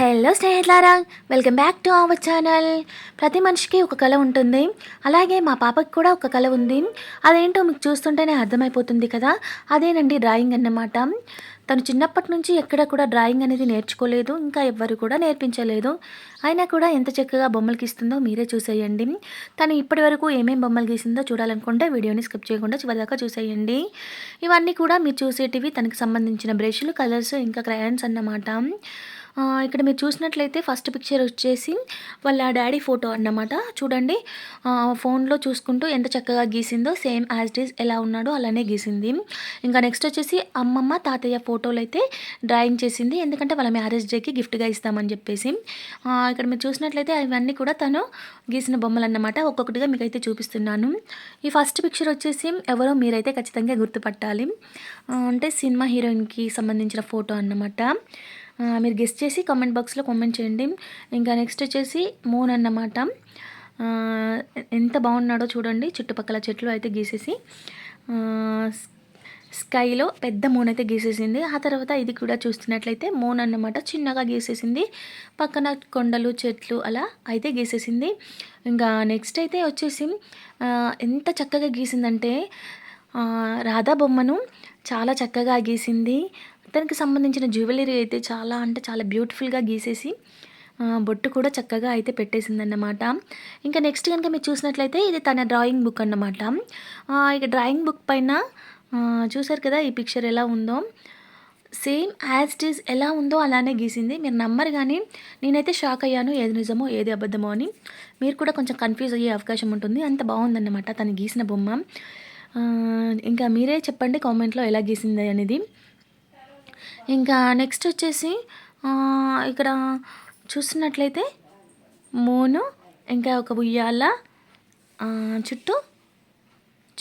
Hello స్నేహితులారా welcome back to our channel. ప్రతి మనిషికి ఒక కళ ఉంటుంది. అలాగే మా పాపకి కూడా ఒక కళ ఉంది. అదేంటో మీకు చూస్తుంటేనే అర్థమైపోతుంది కదా? అదేనండి డ్రాయింగ్ అన్నమాట. తను చిన్నప్పటి నుంచి ఎక్కడ కూడా డ్రాయింగ్ అనేది నేర్చుకోలేదు. ఇంకా ఎవ్వరు కూడా నేర్పించలేదు. అయినా కూడా ఎంత చక్కగా బొమ్మలు గీస్తుందో మీరే చూసేయండి. తను ఇప్పటి వరకు ఏమేమి బొమ్మలు గీసిందో చూడాలనుకుంటే వీడియోని స్కిప్ చేయకుండా చివరిదాకా చూసేయండి. ఇవన్నీ కూడా మీరు చూసేటివి తనకు సంబంధించిన బ్రష్లు కలర్స్ ఇంకా క్రయాన్స్ అన్నమాట. ఇక్కడ మీరు చూసినట్లయితే ఫస్ట్ పిక్చర్ వచ్చేసి వాళ్ళ డాడీ ఫోటో అన్నమాట. చూడండి ఫోన్లో చూసుకుంటూ ఎంత చక్కగా గీసిందో సేమ్ యాజ్ ఇట్ ఎలా ఉన్నాడో అలానే గీసింది. ఇంకా నెక్స్ట్ వచ్చేసి అమ్మమ్మ తాతయ్య ఫోటోలు అయితే డ్రాయింగ్ చేసింది. ఎందుకంటే వాళ్ళ మ్యారేజ్ డేకి గిఫ్ట్గా ఇస్తామని చెప్పేసి. ఇక్కడ మీరు చూసినట్లయితే అవన్నీ కూడా తను గీసిన బొమ్మలు అన్నమాట. ఒక్కొక్కటిగా మీకు అయితే చూపిస్తున్నాను. ఈ ఫస్ట్ పిక్చర్ వచ్చేసి ఎవరో మీరైతే ఖచ్చితంగా గుర్తుపట్టాలి. అంటే సినిమా హీరోయిన్కి సంబంధించిన ఫోటో అన్నమాట. మీరు గెస్ట్ చేసి కామెంట్ బాక్స్లో కామెంట్ చేయండి. ఇంకా నెక్స్ట్ వచ్చేసి మూన్ అన్నమాట. ఎంత బాగున్నాడో చూడండి. చుట్టుపక్కల చెట్లు అయితే గీసేసి. స్కైలో పెద్ద మూన్ అయితే గీసేసింది. ఆ తర్వాత ఇది కూడా చూస్తున్నట్లయితే మూన్ అన్నమాట. చిన్నగా గీసేసింది. పక్కన కొండలు చెట్లు అలా అయితే గీసేసింది. ఇంకా నెక్స్ట్ అయితే వచ్చేసి ఎంత చక్కగా గీసిందంటే రాధా బొమ్మను చాలా చక్కగా గీసింది. దానికి సంబంధించిన జ్యువెలరీ అయితే చాలా అంటే చాలా బ్యూటిఫుల్గా గీసేసి బొట్టు కూడా చక్కగా అయితే పెట్టేసిందన్నమాట. ఇంకా నెక్స్ట్ కనుక మీరు చూసినట్లయితే ఇది తన డ్రాయింగ్ బుక్ అన్నమాట. ఇక డ్రాయింగ్ బుక్ పైన చూసారు కదా ఈ పిక్చర్ ఎలా ఉందో? సేమ్ యాజ్ ఇట్ ఈస్ ఎలా ఉందో అలానే గీసింది. మీరు నమ్మరు కానీ నేనైతే షాక్ అయ్యాను. ఏది నిజమో ఏది అబద్ధమో అని. మీరు కూడా కొంచెం కన్ఫ్యూజ్ అయ్యే అవకాశం ఉంటుంది. అంత బాగుందన్నమాట తను గీసిన బొమ్మ. ఇంకా మీరే చెప్పండి కామెంట్లో ఎలా గీసింది అనేది. ఇంకా నెక్స్ట్ వచ్చేసి ఇక్కడ చూసినట్లయితే మోను ఇంకా ఒక ఉయ్యాల చుట్టూ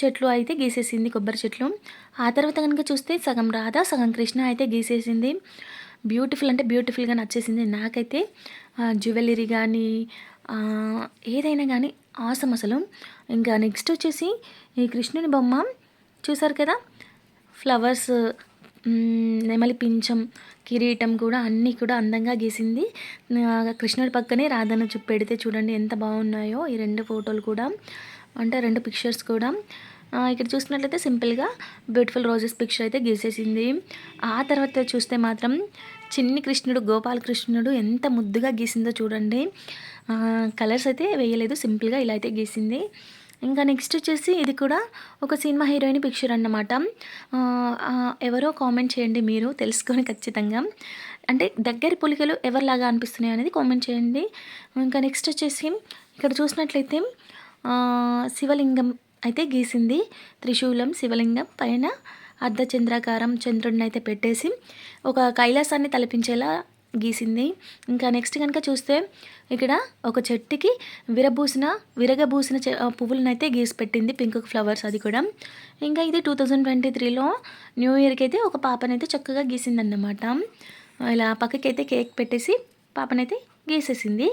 చెట్లు అయితే గీసేసింది కొబ్బరి చెట్లు. ఆ తర్వాత కనుక చూస్తే సగం రాధా సగం కృష్ణ అయితే గీసేసింది. బ్యూటిఫుల్ అంటే బ్యూటిఫుల్గా నచ్చేసింది నాకైతే. జ్యువెలరీ కానీ ఏదైనా కానీ ఆసం అసలు. ఇంకా నెక్స్ట్ వచ్చేసి ఈ కృష్ణుని బొమ్మ. చూసారు కదా? ఫ్లవర్స్ నెమలి పింఛం కిరీటం కూడా అన్నీ కూడా అందంగా గీసింది. కృష్ణుడి పక్కనే రాధను చూ పెడితే చూడండి ఎంత బాగున్నాయో ఈ రెండు ఫోటోలు కూడా. అంటే రెండు పిక్చర్స్ కూడా. ఇక్కడ చూసినట్లయితే సింపుల్గా బ్యూటిఫుల్ రోజెస్ పిక్చర్ అయితే గీసేసింది. ఆ తర్వాత చూస్తే మాత్రం చిన్ని కృష్ణుడు గోపాలకృష్ణుడు ఎంత ముద్దుగా గీసిందో చూడండి. కలర్స్ అయితే వేయలేదు సింపుల్గా ఇలా అయితే గీసింది. ఇంకా నెక్స్ట్ వచ్చేసి ఇది కూడా ఒక సినిమా హీరోయిన్ పిక్చర్ అన్నమాట. ఎవరో కామెంట్ చేయండి మీరు తెలుసుకొని ఖచ్చితంగా. అంటే దగ్గర పులికలు ఎవరిలాగా అనిపిస్తున్నాయి అనేది కామెంట్ చేయండి. ఇంకా నెక్స్ట్ వచ్చేసి ఇక్కడ చూసినట్లయితే శివలింగం అయితే గీసింది. త్రిశూలం శివలింగం పైన అర్ధచంద్రాకారం చంద్రుడిని అయితే పెట్టేసి ఒక కైలాసాన్ని తలపించేలా గీసింది. ఇంకా నెక్స్ట్ కనుక చూస్తే ఇక్కడ ఒక చెట్టుకి విరబూసిన విరగబూసిన పువ్వులను అయితే గీసి పెట్టింది పింక్ ఫ్లవర్స్ అది కూడా. ఇంకా ఇది టూ థౌజండ్ ట్వంటీ త్రీలో న్యూ ఇయర్కి అయితే ఒక పాపనైతే చక్కగా గీసిందన్నమాట. ఇలా పక్కకైతే కేక్ పెట్టేసి పాపనైతే గీసేసింది.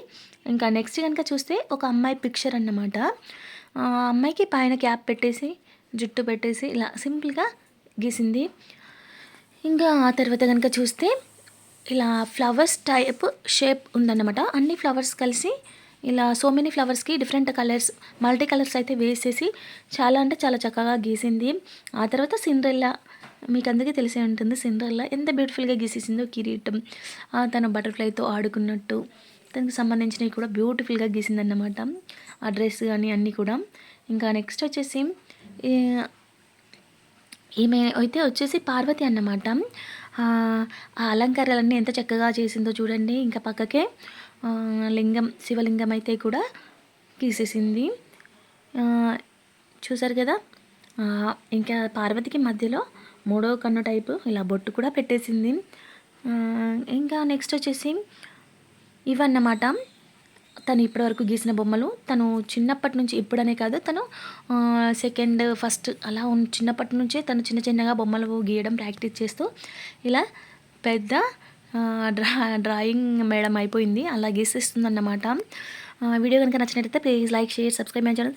ఇంకా నెక్స్ట్ కనుక చూస్తే ఒక అమ్మాయి పిక్చర్ అన్నమాట. ఆ అమ్మాయికి పైన క్యాప్ పెట్టేసి జుట్టు పెట్టేసి ఇలా సింపుల్గా గీసింది. ఇంకా ఆ తర్వాత కనుక చూస్తే ఇలా ఫ్లవర్స్ టైప్ షేప్ ఉందన్నమాట. అన్ని ఫ్లవర్స్ కలిసి ఇలా సో మెనీ ఫ్లవర్స్కి డిఫరెంట్ కలర్స్ మల్టీ కలర్స్ అయితే వేసేసి చాలా అంటే చాలా చక్కగా గీసింది. ఆ తర్వాత సిండ్రెల్లా మీకు అందరికీ తెలిసే ఉంటుంది సిండ్రెల్లా ఎంత బ్యూటిఫుల్గా గీసేసిందో కిరీటం. తన బటర్ఫ్లైతో ఆడుకున్నట్టు దానికి సంబంధించినవి కూడా బ్యూటిఫుల్గా గీసిందన్నమాట. ఆ డ్రెస్ కానీ అన్నీ కూడా. ఇంకా నెక్స్ట్ వచ్చేసి ఈమె అయితే వచ్చేసి పార్వతి అన్నమాట. ఆ అలంకారాలన్నీ ఎంత చక్కగా చేసిందో చూడండి. ఇంకా పక్కకే లింగం శివలింగం అయితే కూడా గీసేసింది. చూసారు కదా? ఇంకా పార్వతికి మధ్యలో మూడో కన్ను టైపు ఇలా బొట్టు కూడా పెట్టేసింది. ఇంకా నెక్స్ట్ వచ్చేసి ఇవన్నమాట. తను ఇప్పటివరకు గీసిన బొమ్మలు తను చిన్నప్పటి నుంచి ఇప్పుడనే కాదు తను సెకండ్ ఫస్ట్ అలా చిన్నప్పటి నుంచే తను చిన్న చిన్నగా బొమ్మలు గీయడం ప్రాక్టీస్ చేస్తూ ఇలా పెద్ద డ్రా డ్రాయింగ్ మేడం అయిపోయింది అలా గీసిస్తుందన్నమాట. వీడియో కనుక నచ్చినట్టయితే please like share subscribe my channel